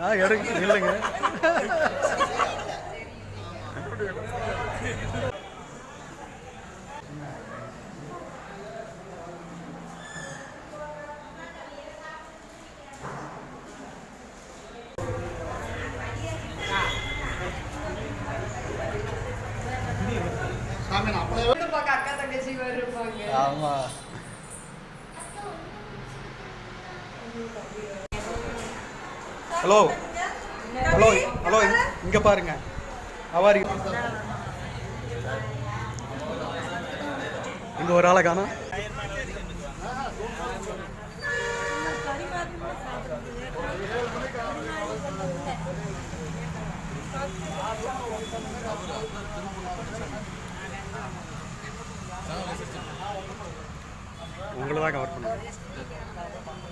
ஆ எடுங்க இல்லைங்க. அக்கா மாதிரி இருப்பாங்க ஆமா. ஹலோ ஹலோ ஹலோ இங்கே பாருங்க. அவாரி இங்கே ஒரு ஆளை காணோம் உங்களை தான் கவர் பண்ணுங்க